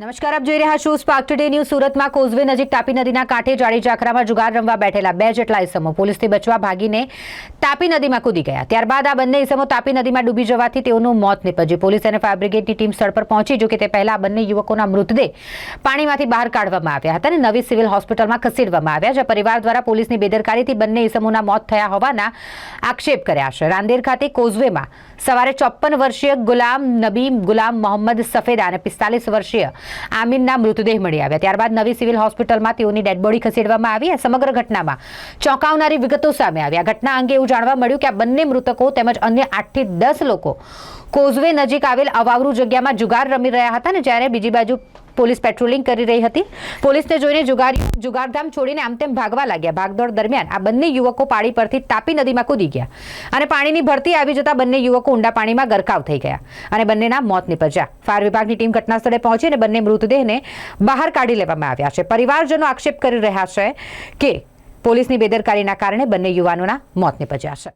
નમસ્કાર, આપ જોઈ રહ્યા છો સ્પાર્ક ટુડે ન્યૂઝ સુરતમાં કોઝવે નજીક તાપી નદીના કાંઠે જાડી ઝાખરામાં જુગાર રમવા બેઠેલા બે જેટલા ઇસમો પોલીસથી બચવા ભાગીને તાપી નદીમાં કૂદી ગયા. ત્યારબાદ આ બંને ઇસમો તાપી નદીમાં ડૂબી જવાથી તેઓનું મોત નીપજ્યું. પોલીસ અને ફાયર બ્રિગેડની ટીમ સ્થળ પર પહોંચી જો કે તે પહેલા બંને યુવકોના મૃતદેહ પાણીમાંથી બહાર કાઢવામાં આવ્યા હતા અને નવી સિવિલ હોસ્પિટલમાં ખસેડવામાં આવ્યા જ્યાં પરિવાર દ્વારા પોલીસની બેદરકારીથી બંને ઇસમોના મોત થયા હોવાના આક્ષેપ કર્યા છે. રાંદેર ખાતે કોઝવેમાં સવારે ચોપ્પન વર્ષીય ગુલામ નબી ગુલામ મોહમ્મદ સફેદા અને પિસ્તાલીસ વર્ષીય આમીનના મૃતદેહ મળી આવ્યા. ત્યારબાદ નવી સિવિલ હોસ્પિટલમાં તેઓની ડેડબોડી ખસેડવામાં આવી સમગ્ર ઘટનામાં ચોંકાવનારી વિગતો સામે આવી. આ ઘટના અંગે એવું જાણવા મળ્યું કે આ બંને મૃતકો તેમજ અન્ય આઠથી દસ લોકો કોઝવે નજીક આવેલ અવાવરૂ જગ્યામાં જુગાર રમી રહ્યા હતા ને જ્યારે બીજી બાજુ પોલીસ પેટ્રોલિંગ કરી રહી હતી. પોલીસને જોઈને જુગારીઓ જુગારધામ છોડીને આમ તેમ ભાગવા લાગ્યા. ભાગદોડ દરમિયાન આ બંને યુવકો પાણી પરથી તાપી નદીમાં કૂદી ગયા અને પાણીની ભરતી આવી જતા બંને યુવકો ઊંડા પાણીમાં ગરકાવ થઈ ગયા અને બંનેના મોત નીપજ્યા. ફાયર વિભાગની ટીમ ઘટના સ્થળે પહોંચી અને બંને મૃતદેહને બહાર કાઢી લેવામાં આવ્યા છે. પરિવારજનો આક્ષેપ કરી રહ્યા છે કે પોલીસની બેદરકારીના કારણે બંને યુવાનોના મોત નીપજ્યા છે.